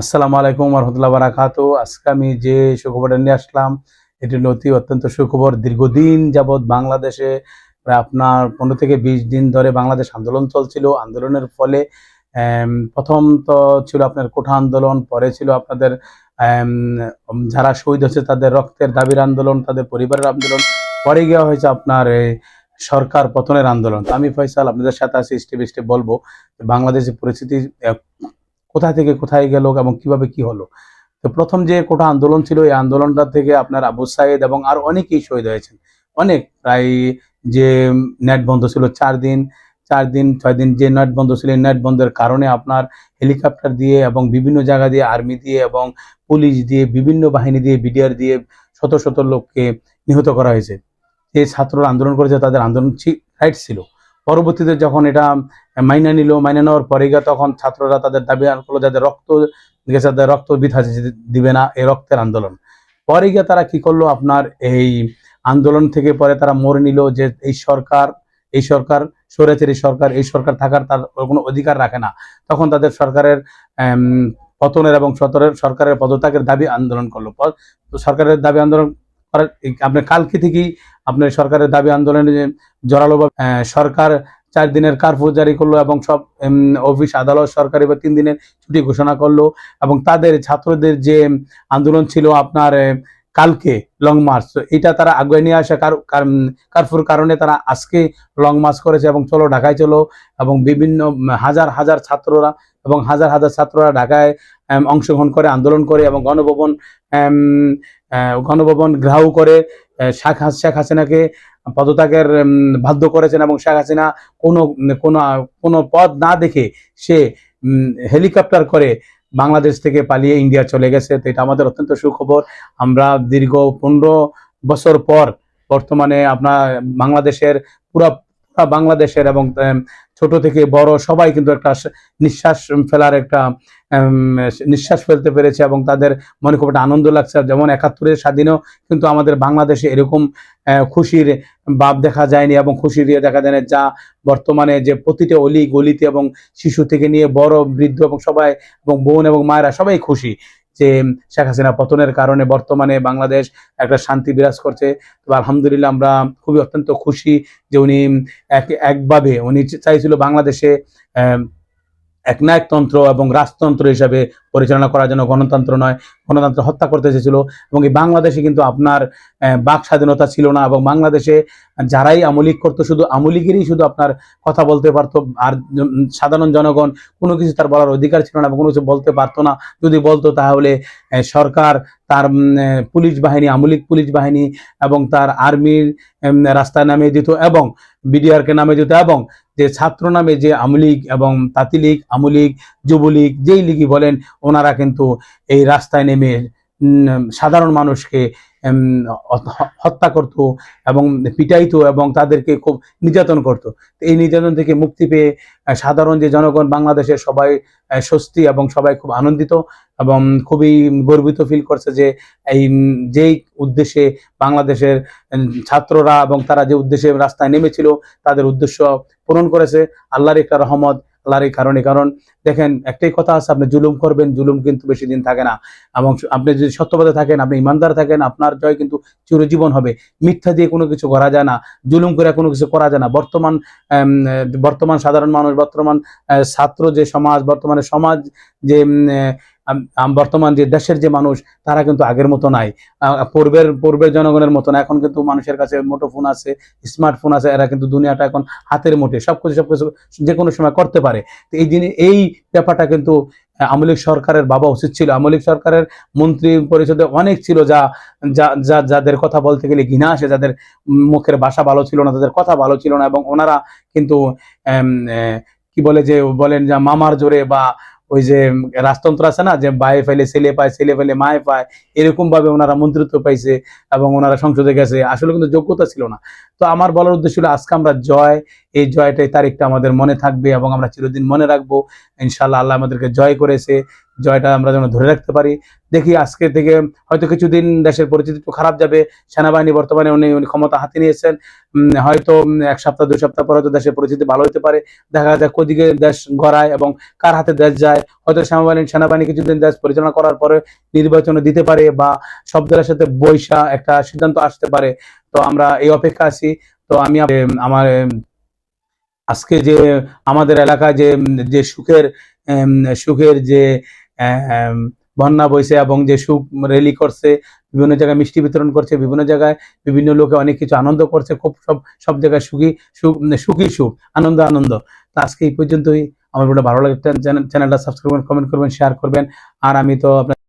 আসসালামু আলাইকুম রহমতুল্লাহ বারাকাত। আজকে আমি যে সুখবরটা নিয়ে আসলাম, এটি অতি অত্যন্ত সুখবর। দীর্ঘদিন যাবৎ বাংলাদেশে প্রায় আপনার পনেরো থেকে বিশ দিন ধরে বাংলাদেশ আন্দোলন চলছিল। আন্দোলনের ফলে প্রথম তো ছিল আপনার কোঠা আন্দোলন, পরে ছিল আপনাদের যারা শহীদ হচ্ছে তাদের রক্তের দাবির আন্দোলন, তাদের পরিবারের আন্দোলন, পরে গিয়ে হয়েছে আপনার সরকার পতনের আন্দোলন। আমি ফয়সাল, আপনাদের সাথে আছি, স্টেপ স্টেপ বলব বাংলাদেশের পরিস্থিতি কোথা থেকে কোথায় গেল এবং কীভাবে কি হলো। তো প্রথম যে কোটা আন্দোলন ছিল, এই আন্দোলনটা থেকে আপনার আবু সাইদ এবং আর অনেকেই শহীদ হয়েছেন। অনেক, প্রায় যে নেট বন্ধ ছিল চার দিন চার দিন, ছয় দিন যে নেট বন্ধ ছিল নেট বন্ধের কারণে আপনার হেলিকপ্টার দিয়ে এবং বিভিন্ন জায়গা দিয়ে আর্মি দিয়ে এবং পুলিশ দিয়ে, বিভিন্ন বাহিনী দিয়ে, বিডিআর দিয়ে শত শত লোককে নিহত করা হয়েছে। যে ছাত্ররা আন্দোলন করেছে, তাদের আন্দোলন রাইট ছিল। পরবর্তীতে যখন এটা মাইনা নিল, মাইনা নেওয়ার পরে তখন ছাত্ররা তাদের দাবি করল যাদের রক্ত গেছে তাদের রক্ত যেতে দিবে না এই রক্তের আন্দোলন। পরে গিয়ে তারা কি করল? আপনার এই আন্দোলন থেকে পরে তারা মরে নিল যে এই সরকার এই সরকার স্বৈরাচারী সরকার, এই সরকার থাকার তার কোনো অধিকার রাখে না। তখন তাদের সরকারের পতনের এবং সতরের সরকারের পদত্যাগের দাবি আন্দোলন করল। সরকারের দাবি আন্দোলন করার, এই আপনার কালকে থেকেই আপনার সরকারের দাবি আন্দোলনে যে জোরালো ভাবে, আহ, সরকার চার দিনের কারফিউ জারি করল এবং সব অফিস আদালত সরকারি বা তিন দিনের ছুটি ঘোষণা করল এবং তাদের ছাত্রদের যে আন্দোলন ছিল আপনার কালকে লং মার্চ তো এটা তারা আগে নিয়ে আসা কারফুর কারণে তারা আজকে লং মার্চ করেছে এবং চলো ঢাকায় চলো এবং বিভিন্ন হাজার হাজার ছাত্ররা এবং হাজার হাজার ছাত্ররা ঢাকায় অংশগ্রহণ করে আন্দোলন করে এবং গণভবন গণভবন ঘেরাও করে শেখ শেখ হাসিনাকে পদত্যাগের বাধ্য করেছেন এবং শেখ হাসিনা কোনো কোনো কোনো পদ না দেখে সে হেলিকপ্টার করে বাংলাদেশ থেকে পালিয়ে ইন্ডিয়া চলে গেছে। তো এটা আমাদের অত্যন্ত সুখবর। আমরা দীর্ঘ পনেরো বছর পর বর্তমানে আপনার বাংলাদেশের, পুরা বাংলাদেশের এবং ছোট থেকে বড় সবাই কিন্তু একটা নিঃশ্বাস ফেলার একটা নিঃশ্বাস ফেলতে পেরেছে এবং তাদের মনে খুব একটা আনন্দ লাগছে। যেমন একাত্তরের স্বাধীনও কিন্তু আমাদের বাংলাদেশে এরকম খুশির ভাব দেখা যায়নি এবং খুশি দিয়ে দেখা যায় না যা বর্তমানে যে প্রতিটা অলি গলিতে এবং শিশু থেকে নিয়ে বড় বৃদ্ধ এবং সবাই এবং বোন এবং মায়েরা সবাই খুশি। যে শেখ হাসিনা পতনের কারণে বর্তমানে বাংলাদেশ একটা শান্তি বিরাজ করছে। তো আলহামদুলিল্লাহ আমরা খুবই অত্যন্ত খুশি যে উনি এক, একভাবে উনি চাইছিল বাংলাদেশে একনায়কতন্ত্র এবং রাজতন্ত্র হিসাবে পরিচালনা করার জন্য গণতন্ত্র নয়, গণতন্ত্র হত্যা করতে চেয়েছিল এবং এই বাংলাদেশে কিন্তু আপনার বাক স্বাধীনতা ছিল না এবং বাংলাদেশে যারাই আমলিক করতো শুধু আমলিগেরই শুধু আপনার কথা বলতে পারতো আর সাধারণ জনগণ কোনো কিছু তার বলার অধিকার ছিল না বা কোনো কিছু বলতে পারতো না। যদি বলতো তাহলে সরকার তার পুলিশ বাহিনী, আমলিক পুলিশ বাহিনী এবং তার আর্মির রাস্তায় নামিয়ে দিত এবং বিডিআরকে নামিয়ে দিত এবং যে ছাত্র নামে যে আমলিগ এবং তাঁতিলীগ, আমলিগ, যুবলীগ, যেই লীগই বলেন, ওনারা কিন্তু এই রাস্তায় নেমে সাধারণ মানুষকে হত্যা করত এবং পিটাইতো এবং তাদেরকে খুব নির্যাতন করত। এই নির্যাতন থেকে মুক্তি পেয়ে সাধারণ যে জনগণ বাংলাদেশের সবাই স্বস্তি এবং সবাই খুব আনন্দিত এবং খুবই গর্বিত ফিল করছে যে এই যেই উদ্দেশ্যে বাংলাদেশের ছাত্ররা এবং তারা যে উদ্দেশ্যে রাস্তায় নেমেছিল, তাদের উদ্দেশ্য পূরণ করেছে। আল্লাহর একটা রহমত আল্লাহর এই কারণে। কারণ দেখেন, একটাই কথা আছে, আপনি জুলুম করবেন, জুলুম কিন্তু বেশি দিন থাকে না। এবং আপনি যদি সত্যবাদে থাকেন, আপনি ইমানদার থাকেন, আপনার জয় কিন্তু চিরজীবন হবে। মিথ্যা দিয়ে কোনো কিছু করা যায় না, জুলুম করে কোনো কিছু করা যায় না। বর্তমান বর্তমান সাধারণ মানুষ, বর্তমান ছাত্র যে সমাজ, বর্তমানে সমাজ যে বর্তমান যে দেশের যে মানুষ, তারা কিন্তু আগের মতো নাই। পূর্বের পূর্বের জনগণের মতো না। এখন কিন্তু মানুষের কাছে মোটো ফোন আছে স্মার্টফোন আছে, এরা কিন্তু দুনিয়াটা এখন হাতের মুঠে। সবকিছু সবকিছু যে কোনো সময় করতে পারে। তো এই জিনিস, এই ব্যাপারটা কিন্তু লীগ সরকারের বাবা উচিত ছিল। আওয়ামী লীগ সরকারের মন্ত্রী পরিষদে অনেক ছিল যা, যা- যাদের কথা বলতে গেলে ঘৃণা আসে, যাদের মুখের ভাষা ভালো ছিল না, তাদের কথা ভালো ছিল না। এবং ওনারা কিন্তু কি বলে যে, বলেন যে, মামার জোরে বা ওই যে রাজতন্ত্র আছে না, যে বায়ে ফেলে, ছেলে পায়, ছেলে ফেলে, মায়ে পায় এরকম ভাবে ওনারা মন্ত্রিত্ব পাইছে এবং ওনারা সংসদে গেছে। আসলে কিন্তু যোগ্যতা ছিল না। তো আমার বলার উদ্দেশ্য ছিল, আজকে আমরা জয়, এই জয়টাই তারিখটা আমাদের মনে থাকবে এবং আমরা চিরদিন মনে রাখব। ইনশাল্লাহ আল্লাহ আমাদেরকে জয় করেছে, জয়টা আমরা যেন ধরে রাখতে পারি। দেখি আজকে থেকে হয়তো কিছুদিন দেশের পরিস্থিতি একটু খারাপ যাবে, সেনাবাহিনী বর্তমানে উনি উনি ক্ষমতা হাতে নিয়েছেন। হয়তো এক সপ্তাহ, দুই সপ্তাহ পরে হয়তো দেশের পরিস্থিতি ভালো হতে পারে। দেখা যায় কোদিকে দেশ গড়ায় এবং কার হাতে দেশ যায়। হয়তো সেনাবাহিনী সেনাবাহিনী কিছুদিন দেশ পরিচালনা করার পরে নির্বাচন দিতে পারে বা সব দলের সাথে বৈশা একটা সিদ্ধান্ত আসতে পারে। তো আমরা এই অপেক্ষা আছি। তো আমি আমার আজকে যে আমাদের এলাকায় যে যে সুখের সুখের যে বন্যা বইছে এবং যে সুখ রেলি করছে, বিভিন্ন জায়গায় মিষ্টি বিতরণ করছে, বিভিন্ন জায়গায় বিভিন্ন লোকে অনেক কিছু আনন্দ করছে, খুব সব সব জায়গায় সুখী, সুখ সুখী সুখ, আনন্দ আনন্দ। তো আজকে এই পর্যন্তই। আমার ভিডিও ভালো লাগে চ্যানেলটা সাবস্ক্রাইব করবেন কমেন্ট করবেন শেয়ার করবেন। আর আমি তো আপনার